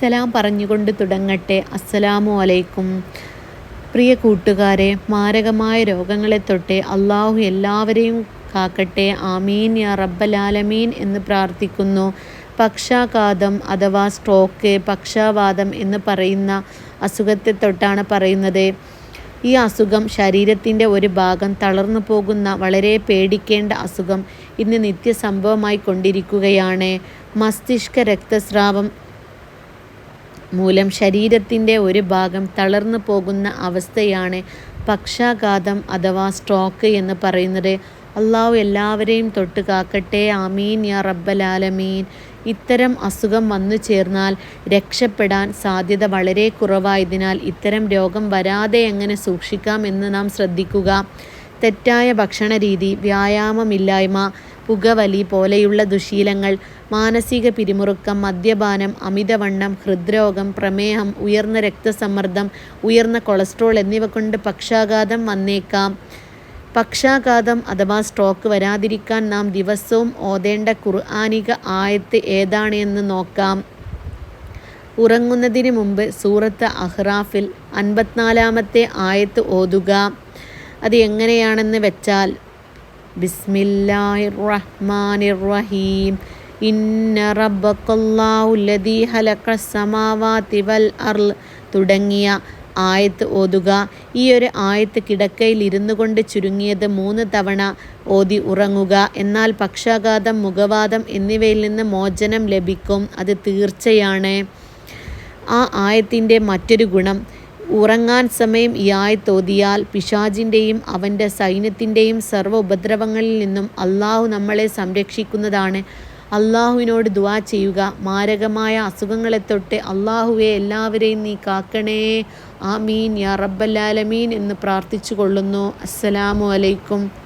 സലാം പറഞ്ഞുകൊണ്ട് തുടങ്ങട്ടെ. അസ്സലാമു അലൈക്കും. പ്രിയ കൂട്ടുകാരെ മാരകമായ രോഗങ്ങളെ തൊട്ടെ അള്ളാഹു എല്ലാവരെയും കാക്കട്ടെ. ആമീൻ യാ റബ്ബലാലമീൻ എന്ന് പ്രാർത്ഥിക്കുന്നു. പക്ഷാഘാതം അഥവാ സ്ട്രോക്ക് പക്ഷാവാദം എന്ന് പറയുന്ന അസുഖത്തെ തൊട്ടാണ് പറയുന്നത്. ഈ അസുഖം ശരീരത്തിന്റെ ഒരു ഭാഗം തളർന്നു പോകുന്ന വളരെ പേടിക്കേണ്ട അസുഖം ഇന്ന് നിത്യസംഭവമായി കൊണ്ടിരിക്കുകയാണ്. മസ്തിഷ്ക രക്തസ്രാവം മൂലം ശരീരത്തിന്റെ ഒരു ഭാഗം തളർന്നു പോകുന്ന അവസ്ഥയാണ് പക്ഷാഘാതം അഥവാ സ്ട്രോക്ക് എന്ന് പറയുന്നത്. അള്ളാഹു എല്ലാവരെയും തൊട്ട് കാക്കട്ടെ. ആമീൻ യാ റബ്ബലാലമീൻ ഇത്തരം അസുഖം വന്നു ചേർന്നാൽ രക്ഷപ്പെടാൻ സാധ്യത വളരെ കുറവായതിനാൽ ഇത്തരം രോഗം വരാതെ എങ്ങനെ സൂക്ഷിക്കാം എന്ന് നാം ശ്രദ്ധിക്കുക. തെറ്റായ ഭക്ഷണ രീതി വ്യായാമമില്ലായ്മ പുകവലി പോലെയുള്ള ദുശീലങ്ങൾ മാനസിക പിരിമുറുക്കം മദ്യപാനം അമിതവണ്ണം ഹൃദ്രോഗം പ്രമേഹം ഉയർന്ന രക്തസമ്മർദ്ദം ഉയർന്ന കൊളസ്ട്രോൾ എന്നിവ കൊണ്ട് പക്ഷാഘാതം വന്നേക്കാം. പക്ഷാഘാതം അഥവാ സ്ട്രോക്ക് വരാതിരിക്കാൻ നാം ദിവസവും ഓതേണ്ട ഖുർആനിക ആയത്ത് ഏതാണ് എന്ന് നോക്കാം. ഉറങ്ങുന്നതിന് മുമ്പ് സൂറത്ത് അഹ്റാഫിൽ അൻപത്തിനാലാമത്തെ ആയത്ത് ഓതുക. അത് എങ്ങനെയാണെന്ന് വെച്ചാൽ ബിസ്മില്ലാഹിർ റഹ്മാനിർ റഹീം ഇന്ന റബ്ബക്കല്ലാഹുല്ലദീ വൽ അർൽ തുടങ്ങിയ ആയത്ത് ഓതുക. ഈ ഒരു ആയത്ത് കിടക്കയിൽ ഇരുന്നു കൊണ്ട് ചുരുങ്ങിയത് മൂന്ന് തവണ ഓതി ഉറങ്ങുക. എന്നാൽ പക്ഷാഘാതം മുഖവാദം എന്നിവയിൽ നിന്ന് മോചനം ലഭിക്കും. അത് തീർച്ചയാണ്. ആ ആയത്തിന്റെ മറ്റൊരു ഗുണം ഉറങ്ങാൻ സമയം ഇയായി തോതിയാൽ പിശാജിന്റെയും അവന്റെ സൈന്യത്തിന്റെയും സർവ ഉപദ്രവങ്ങളിൽ നിന്നും അള്ളാഹു നമ്മളെ സംരക്ഷിക്കുന്നതാണ്. അള്ളാഹുവിനോട് ദുവാ ചെയ്യുക. മാരകമായ അസുഖങ്ങളെ തൊട്ട് അള്ളാഹുവെ എല്ലാവരെയും നീ കാക്കണേ. ആമീൻ. യാ റബ്ബല്ലാലമീൻ എന്ന് പ്രാർത്ഥിച്ചു കൊള്ളുന്നു അസ്സലാമു അലൈക്കും.